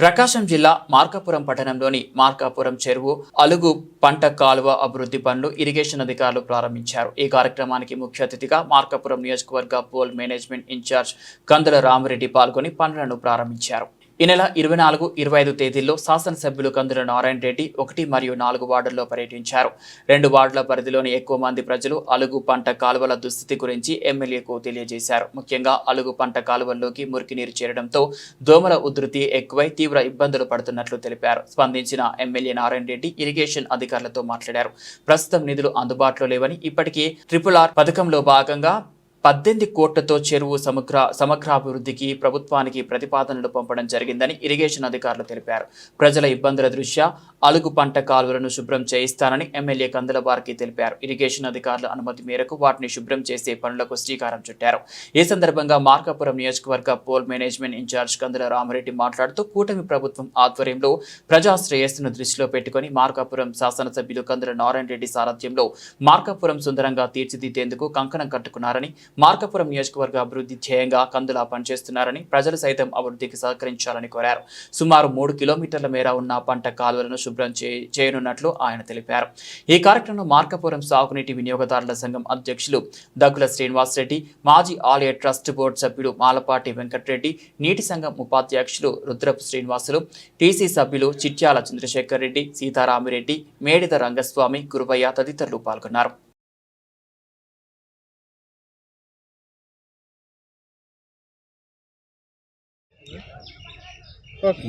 ప్రకాశం జిల్లా మార్కాపురం పట్టణంలోని మార్కాపురం చెరువు అలుగు పంట కాలువ అభివృద్ధి పనులు ఇరిగేషన్ అధికారులు ప్రారంభించారు. ఈ కార్యక్రమానికి ముఖ్య అతిథిగా మార్కాపురం నియోజకవర్గ poll management incharge Kandula Ramireddy పాల్గొని పనులను ప్రారంభించారు. ఈ నెల ఇరవై నాలుగు ఇరవై ఐదు తేదీల్లో శాసనసభ్యులు కందుల నారాయణ రెడ్డి ఒకటి మరియు నాలుగు వార్డుల్లో పర్యటించారు. రెండు వార్డుల పరిధిలోని ఎక్కువ మంది ప్రజలు అలుగు పంట కాలువల దుస్థితి గురించి ఎమ్మెల్యేకు తెలియజేశారు. ముఖ్యంగా అలుగు పంట కాలువల్లోకి మురికి నీరు చేరడంతో దోమల ఉధృతి ఎక్కువై తీవ్ర ఇబ్బందులు పడుతున్నట్లు తెలిపారు. స్పందించిన ఎమ్మెల్యే నారాయణ రెడ్డి ఇరిగేషన్ అధికారులతో మాట్లాడారు. ప్రస్తుతం నిధులు అందుబాటులో లేవని ఇప్పటికే ట్రిపుల్ ఆర్ పథకంలో భాగంగా పద్దెనిమిది కోట్లతో చెరువు సమగ్ర సమగ్రాభివృద్ధికి ప్రభుత్వానికి ప్రతిపాదనలు పంపడం జరిగిందని ఇరిగేషన్ అధికారులు తెలిపారు. ప్రజల ఇబ్బందుల దృష్ట్యా అలుగు పంట కాలువలను శుభ్రం చేయిస్తానని ఎమ్మెల్యే కందుల వారికి తెలిపారు. ఇరిగేషన్ అధికారుల అనుమతి మేరకు వాటిని శుభ్రం చేసే పనులకు శ్రీకారం చుట్టారు. ఈ సందర్భంగా మార్కాపురం నియోజకవర్గ poll management incharge Kandula Ramareddy మాట్లాడుతూ కూటమి ప్రభుత్వం ఆధ్వర్యంలో ప్రజా శ్రేయస్సును దృష్టిలో పెట్టుకుని మార్కాపురం శాసనసభ్యులు కందుల నారాయణ రెడ్డి సారథ్యంలో మార్కాపురం సుందరంగా తీర్చిదిద్దేందుకు కంకణం కట్టుకున్నారని మార్కాపురం నియోజకవర్గ అభివృద్ధి ధ్యేయంగా కందులా పనిచేస్తున్నారని ప్రజలు సైతం అభివృద్ధికి సహకరించాలని కోరారు. సుమారు మూడు కిలోమీటర్ల మేర ఉన్న పంట కాలువలను శుభ్రం చే- చేయనున్నట్లు ఆయన తెలిపారు. ఈ కార్యక్రమంలో మార్కాపురం సాగునీటి వినియోగదారుల సంఘం అధ్యక్షులు దగ్గుల శ్రీనివాసరెడ్డి మాజీ ఆలయ ట్రస్ట్ బోర్డు సభ్యులు మాలపాటి వెంకటరెడ్డి నీటి సంఘం ఉపాధ్యక్షులు రుద్రపు శ్రీనివాసులు టీసీ సభ్యులు చిట్యాల చంద్రశేఖర్ రెడ్డి సీతారామిరెడ్డి మేడిద రంగస్వామి గురువయ్య తదితరులు పాల్గొన్నారు.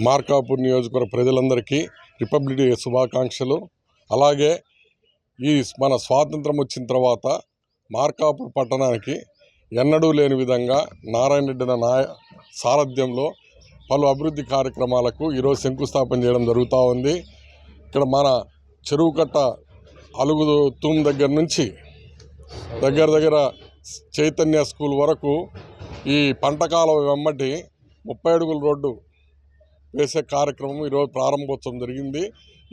మార్కాపూర్ నియోజకవర్గ ప్రజలందరికీ రిపబ్లిక్ డే శుభాకాంక్షలు. అలాగే ఈ మన స్వాతంత్రం వచ్చిన తర్వాత మార్కాపూర్ పట్టణానికి ఎన్నడూ లేని విధంగా నారాయణ రెడ్డి నాయ సారథ్యంలో పలు అభివృద్ధి కార్యక్రమాలకు ఈరోజు శంకుస్థాపన చేయడం జరుగుతూ ఉంది. ఇక్కడ మన చెరువు కట్ట అలుగు తూమ్ దగ్గర నుంచి దగ్గర దగ్గర చైతన్య స్కూల్ వరకు ఈ పంటకాల వెమ్మటి ముప్పై అడుగుల రోడ్డు వేసే కార్యక్రమం ఈరోజు ప్రారంభోత్సవం జరిగింది.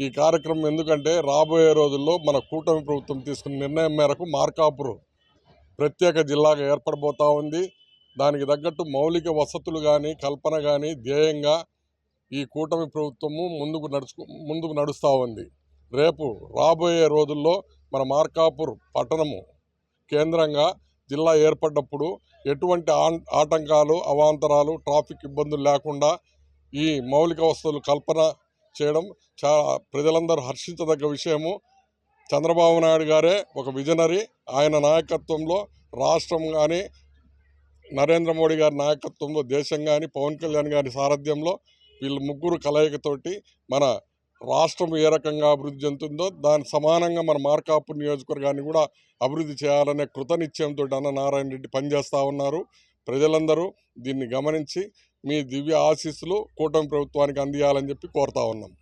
ఈ కార్యక్రమం ఎందుకంటే రాబోయే రోజుల్లో మన కూటమి ప్రభుత్వం తీసుకున్న నిర్ణయం మేరకు మార్కాపురం ప్రత్యేక జిల్లాగా ఏర్పడబోతూ ఉంది. దానికి తగ్గట్టు మౌలిక వసతులు కానీ కల్పన కానీ ధ్యేయంగా ఈ కూటమి ప్రభుత్వము ముందుకు నడుచుకు ముందుకు నడుస్తూ ఉంది. రేపు రాబోయే రోజుల్లో మన మార్కాపూర్ పట్టణము కేంద్రంగా జిల్లా ఏర్పడ్డప్పుడు ఎటువంటి ఆటంకాలు అవాంతరాలు ట్రాఫిక్ ఇబ్బందులు లేకుండా ఈ మౌలిక వసతులు కల్పన చేయడం చాలా ప్రజలందరూ హర్షించదగ్గ విషయము. చంద్రబాబు నాయుడు గారే ఒక విజనరీ. ఆయన నాయకత్వంలో రాష్ట్రం కానీ నరేంద్ర మోడీ గారి నాయకత్వంలో దేశం కానీ పవన్ కళ్యాణ్ గారి సారథ్యంలో వీళ్ళు ముగ్గురు కలయికతోటి మన రాష్ట్రం ఏ రకంగా అభివృద్ధి చెందుతుందో దాని సమానంగా మన మార్కాపూర్ నియోజకవర్గాన్ని కూడా అభివృద్ధి చేయాలనే కృతనిశ్చయంతో అన్న నారాయణ రెడ్డి పనిచేస్తూ ఉన్నారు. ప్రజలందరూ దీన్ని గమనించి మీ దివ్య ఆశీస్సులు కూటమి ప్రభుత్వానికి అందియాలని చెప్పి కోరుతా ఉన్నాం.